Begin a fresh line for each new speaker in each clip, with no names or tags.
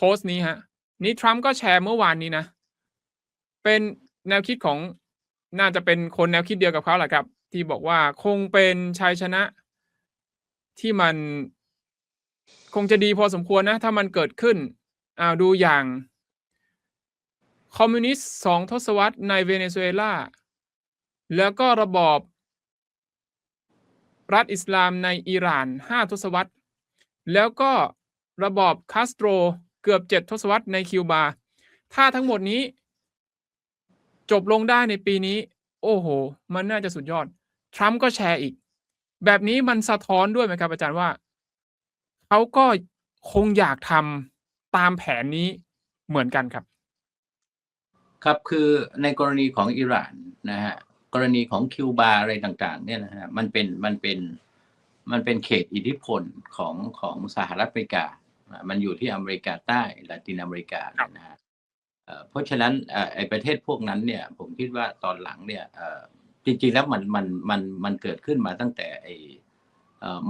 โพสต์นี้ฮะ นี่ทรัมป์ก็แชร์เมื่อวานนี้นะ เป็นแนวคิดของน่าจะเป็นคนแนวคิดเดียวกับเขาแหละครับ ที่บอกว่าคงเป็นชัยชนะ ที่มันคงจะดีพอสมควรนะ ถ้ามันเกิดขึ้นอ้าวดูอย่าง คอมมิวนิสต์สองทศวรรษในเวเนซุเอลาแล้วก็ระบอบรัฐอิสลามในอิหร่านห้าทศวรรษ แล้วก็ระบอบคาสโตร เกือบเจ็ดทศวรรษในคิวบา ถ้าทั้งหมดนี้ จบลงได้ในปีนี้ โอ้โห มันน่าจะสุดยอด ทรัมป์ก็แชร์อีก แบบนี้มันสะท้อนด้วยไหมครับอาจารย์ว่าเขาก็คงอยากทำตามแผนนี้เหมือนกันครับ
ครับคือในกรณีของอิหร่านนะฮะกรณีของคิวบาอะไรต่างๆ เนี่ยนะฮะมันเป็นมันเป็นมันเป็นเขตอิทธิพลของของสหรัฐอเมริกา มันอยู่ที่อเมริกาใต้ละตินอเมริกา
ครับ
นะฮะเอ่อเพราะฉะนั้นเอ่อไอ้ประเทศพวกนั้นเนี่ย ผมคิดว่าตอนหลังเนี่ยเอ่อจริงๆแล้วมันมันมันมันเกิดขึ้นมาตั้งแต่ไอ้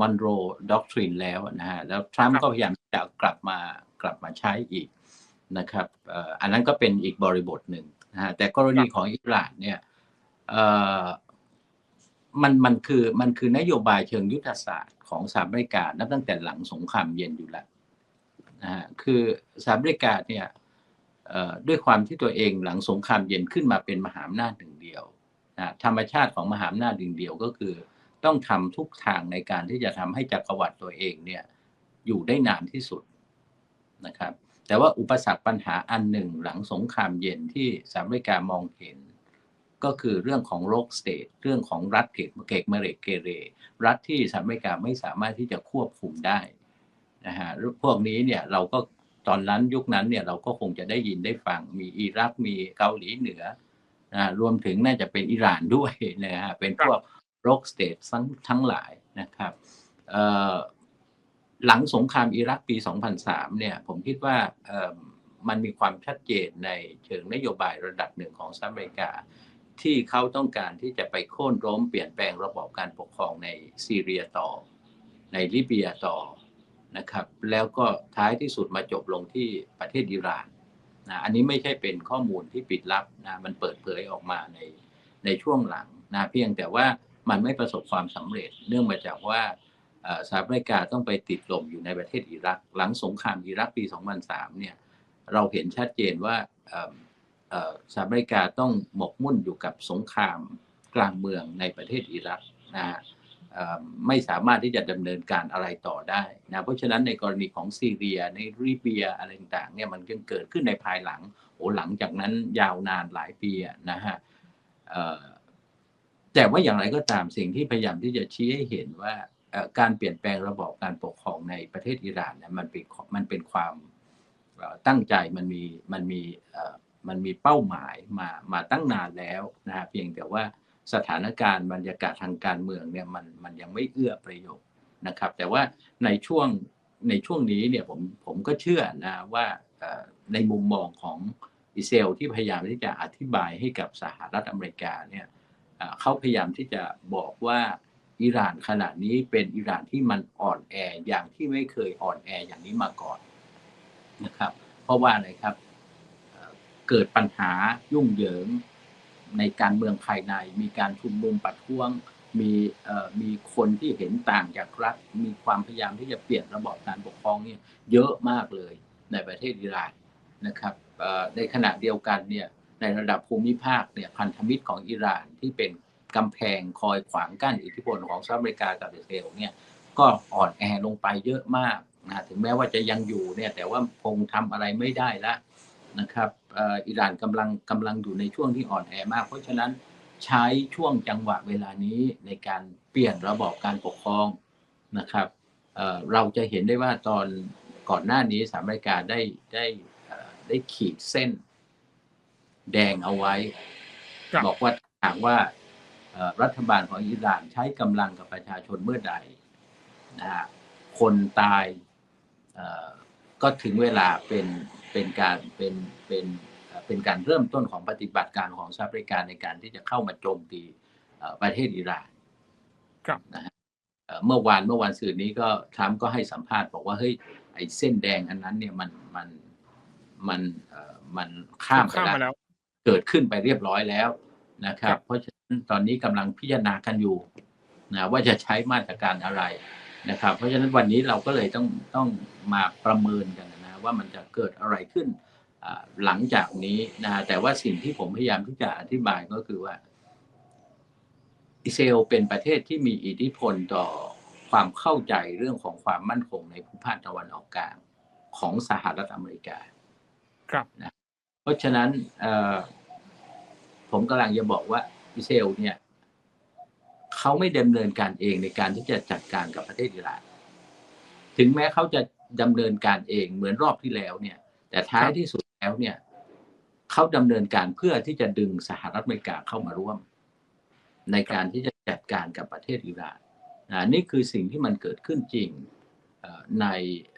มอนโรด็อกทรินแล้วนะฮะแล้วทรัม
ครั
ป์
บ
ก็พยายามจะกลับมากลับมาใช้อีกนะครับเอ่ออันนั้นก็เป็นอีกบริบทหนึ่งนะฮะแต่กรณีของอิหร่านเนี่ยเอ่อมันมันคือมันคือนโยบายเชิงยุทธศาสตร์ของสหรัฐอเมริกานับตั้งแต่หลังสงครามเย็นอยู่แล้ว นะฮะคือสหรัฐอเมริกาเนี่ยด้วยความที่ตัวเองหลังสงครามเย็นขึ้นมาเป็นมหาอำนาจหนึ่งเดียวนะธรรมชาติของมหาอำนาจหนึ่งเดียวก็คือ ต้องทำทุกทางในการที่จะทำให้จักรวรรดิตัวเองเนี่ยอยู่ได้นานที่สุดนะครับ แต่ว่าอุปสรรคปัญหาอันหนึ่งหลังสงครามเย็นที่สหรัฐอเมริกามองเห็น ก็คือเรื่องของโรคสเตทเรื่องของรัฐเกกเกกเมเรกเกเร รัฐที่สหรัฐอเมริกาไม่สามารถที่จะควบคุมได้ นะฮะพวกนี้เนี่ยเราก็ตอนนั้นยุคนั้นเนี่ยเราก็คงจะได้ยินได้ฟังมีอิรักมีเกาหลีเหนือนะรวมถึงน่าจะเป็นอิหร่านด้วยนะฮะเป็นพวกโรคสเตททั้งทั้งหลายนะครับหลังสงครามอิรักปี 2003 เนี่ยผมคิดว่ามมันมีความชัดเจนในเชิงนโยบายระดับหนึ่งของสหรัฐอเมริกา ที่เขาต้องการที่จะไปโค่นล้มเปลี่ยนแปลงระบอบการปกครองในซีเรียต่อ ในลิเบียต่อ นะครับ แล้วก็ท้ายที่สุดมาจบลงที่ประเทศอิหร่านนะอันนี้ไม่ใช่เป็นข้อมูลที่ปิดลับนะมันเปิดเผยออกมาในในช่วงหลังนะเพียงแต่ว่ามันไม่ประสบความสำเร็จ เนื่องมาจากว่าสหรัฐอเมริกาต้องไปติดลมอยู่ในประเทศอิรัก หลังสงครามอิรักปี 2003 เนี่ยเราเห็นชัดเจนว่าสหรัฐอเมริกาต้องหมกมุ่นอยู่กับสงครามกลางเมืองในประเทศอิรักนะฮะ ไม่สามารถที่จะดำเนินการอะไรต่อได้นะเพราะฉะนั้นในกรณีของซีเรียในลิเบียอะไรต่างๆเนี่ยมันก็เกิดขึ้นในภายหลังโอ้หลังจากนั้นยาวนานหลายปีอะนะฮะแต่ว่าอย่างไรก็ตามสิ่งที่พยายามที่จะชี้ให้เห็นว่าการเปลี่ยนแปลงระบอบการปกครองในประเทศอิหร่านเนี่ยมันเป็นมันเป็นความตั้งใจมันมีมันมีมันมีเป้าหมายมามาตั้งนานแล้วนะฮะเพียงแต่ว่า สถานการณ์บรรยากาศทางการเมืองเนี่ยมันมันยังไม่เอื้อประโยชน์นะครับ แต่ว่าในช่วงในช่วงนี้เนี่ยผมผมก็เชื่อนะว่าในมุมมองของอิสราเอลที่พยายามที่จะอธิบายให้กับสหรัฐอเมริกาเนี่ยเขาพยายามที่จะบอกว่าอิหร่านขณะนี้เป็นอิหร่านที่มันอ่อนแออย่างที่ไม่เคยอ่อนแออย่างนี้มาก่อนนะครับ เพราะว่าอะไรครับเกิดปัญหายุ่งเหยิง ในการเมืองภายใน มีการชุมนุมประท้วง มีมีคนที่เห็นต่างจากรัฐ มีความพยายามที่จะเปลี่ยนระบอบการปกครองเนี่ยเยอะมากเลยในประเทศอิหร่านนะครับในขณะเดียวกันเนี่ยในระดับภูมิภาคเนี่ยพันธมิตรของอิหร่านที่เป็นกำแพงคอยขวางกั้นอิทธิพลของสหรัฐอเมริกากับอิสราเอลเนี่ยก็อ่อนแอลงไปเยอะมากนะถึงแม้ว่าจะยังอยู่เนี่ยแต่ว่าคงทำอะไรไม่ได้แล้วนะครับ อิหร่านกำลังกำลังอยู่ในช่วงที่อ่อนแอมาก เพราะฉะนั้นใช้ช่วงจังหวะเวลานี้ในการเปลี่ยนระบอบการปกครองนะครับเเราจะเห็นได้ว่าตอนก่อนหน้านี้สหรัฐอเมริกาได้ได้ได้ขีดเส้นแดงเอาไว้
บ
อกว่าหากว่ารัฐบาลของอิหร่านใช้กำลังกับประชาชนเมื่อใดนะคนตายก็ถึงเวลาเป็น เป็นการเป็นเป็นเอ่อเป็นการเริ่มต้นของปฏิบัติการของสหรัฐอเมริกาในการที่จะเข้ามาโจมตีเอ่อประเทศอิหร่าน
ครับ
นะฮะเอ่อเมื่อวานเมื่อวันสื่อนี้ก็ทรัมป์ก็ให้สัมภาษณ์บอกว่าเฮ้ยไอ้เส้นแดงอันนั้นเนี่ยมันมันมันเอ่อมันข้ามไป
ข้ามมา
แล้
แล้วว
เกิดขึ้นไปเรียบร้อยแล้วนะครั
ครับบ
เพราะฉะนั้นตอนนี้กำลังพิจารณากันอยู่นะว่าจะใช้มาตรการอะไรนะครับ เพราะฉะนั้นวันนี้เราก็เลยต้องต้องมาประเมินกันนะ ว่ามันจะเกิดอะไรขึ้นอ่าหลังจากนี้นะแต่ว่าสิ่งที่ผมพยายามที่จะอธิบายก็คือว่า อิสราเอลเป็นประเทศที่มีอิทธิพลต่อความเข้าใจเรื่องของความมั่นคงในภูมิภาคตะวันออกกลางของสหรัฐอเมริกา
ครับ
เพราะฉะนั้นเอ่อผมกำลังจะบอกว่าอิสราเอลเนี่ยเขาไม่ดำเนินการเองในการที่จะจัดการกับประเทศอิหร่าน ถึงแม้เขาจะ ดำเนินการเองเหมือนรอบที่แล้วเนี่ย แต่ท้ายที่สุดแล้วเนี่ยเขาดำเนินการเพื่อที่จะดึงสหรัฐอเมริกาเข้ามาร่วม ในการที่จะจัดการกับประเทศอิหร่านนะนี่คือสิ่งที่มันเกิดขึ้นจริงเอ่อใน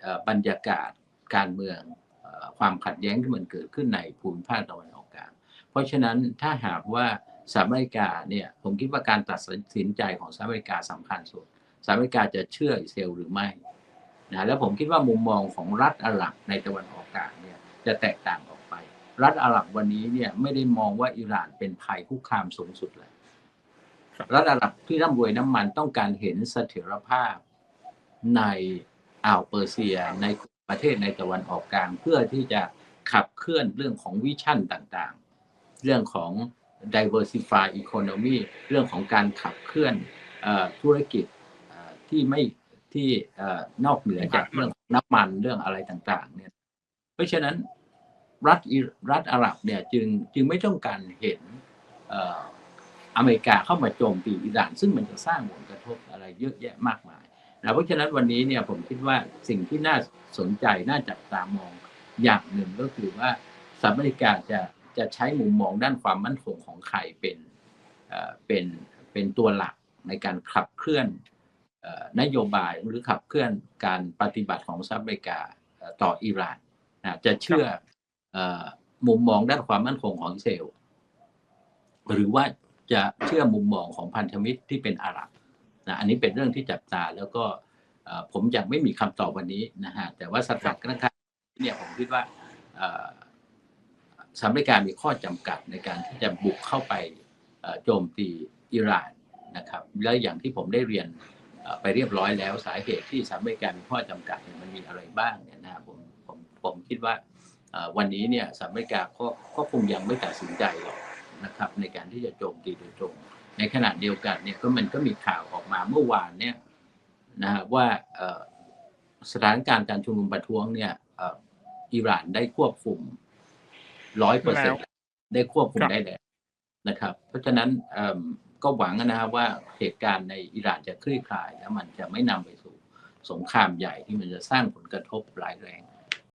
เอ่อบรรยากาศการเมืองเอ่อความขัดแย้งที่มันเกิดขึ้นในภูมิภาคตะวันออกกลาง เพราะฉะนั้นถ้าหากว่าสหรัฐอเมริกาเนี่ยผมคิดว่าการตัดสินใจของสหรัฐอเมริกาสำคัญสุดสหรัฐอเมริกาจะเชื่ออิสราเอลหรือไม่ นะแล้วผมคิดว่ามุมมองของรัฐอาหรับในตะวันออกกลางเนี่ยจะแตกต่างออกไป รัฐอาหรับวันนี้เนี่ยไม่ได้มองว่าอิหร่านเป็นภัยคุกคามสูงสุดเลย
ครับ
รัฐอาหรับที่ร่ำรวยน้ำมันต้องการเห็นเสถียรภาพในอ่าวเปอร์เซียในประเทศในตะวันออกกลาง เพื่อที่จะขับเคลื่อนเรื่องของวิชั่นต่างๆ เรื่องของ diversify economy เรื่องของการขับเคลื่อนเอ่อธุรกิจเอ่อที่ไม่ ที่เอ่อนอกเหนือจากเรื่องน้ำมันเรื่องอะไรต่าง ๆ เนี่ย เพราะฉะนั้นรัฐอิรัฐอาหรับเนี่ยจึงจึงไม่ต้องการเห็นเอ่ออเมริกาเข้ามาโจมตีอิหร่าน ซึ่งมันจะสร้างผลกระทบอะไรเยอะแยะมากมายนะเพราะฉะนั้นวันนี้เนี่ยผมคิดว่าสิ่งที่น่าสนใจน่าจับตามองอย่างหนึ่งก็คือว่าสหรัฐอเมริกาจะจะใช้มุมมองด้านความมั่นคงของไทยเป็นเอ่อเป็นเป็นตัวหลักในการขับเคลื่อนเอ่อ นโยบายหรือขับเคลื่อนการปฏิบัติของสหรัฐอเมริกาเอ่อต่ออิหร่านนะจะเชื่อเอ่อมุมมองด้านความมั่นคงของอิสราเอลหรือว่าจะเชื่อมุมมองของพันธมิตรที่เป็นอาหรับนะอันนี้เป็นเรื่องที่จับตาแล้วก็เอ่อผมยังไม่มีคำตอบวันนี้นะฮะแต่ว่าสถานการณ์เนี่ยผมคิดว่าเอ่อสหรัฐอเมริกามีข้อจำกัดในการที่จะบุกเข้าไปเอ่อโจมตีอิหร่านนะครับ แล้วอย่างที่ผมได้เรียนเอ่อ ไปเรียบร้อยแล้วสาเหตุที่สหรัฐอเมริกามีข้อจำกัดเนี่ยมันมีอะไรบ้างเนี่ยนะครับผมผมผมคิดว่าเอ่อวันนี้เนี่ยสหรัฐอเมริกาก็ก็คงยังไม่ตัดสินใจหรอกนะครับในการที่จะโจมตีโดยตรง ในขณะเดียวกันเนี่ยก็มันก็มีข่าวออกมาเมื่อวานเนี่ยนะฮะว่าเอ่อสถานการณ์การชุมนุมประท้วงเนี่ยเอ่ออิหร่านได้ควบคุมร้อยเปอร์เซ็นต์ได้ควบคุม
ครับ
ได้แล้วนะครับ เพราะฉะนั้นเอิ่ม ก็หวังนะครับว่าเหตุการณ์ในอิหร่านจะคลี่คลาย แล้วมันจะไม่นำไปสู่สงครามใหญ่ที่มันจะสร้างผลกระทบร้ายแรง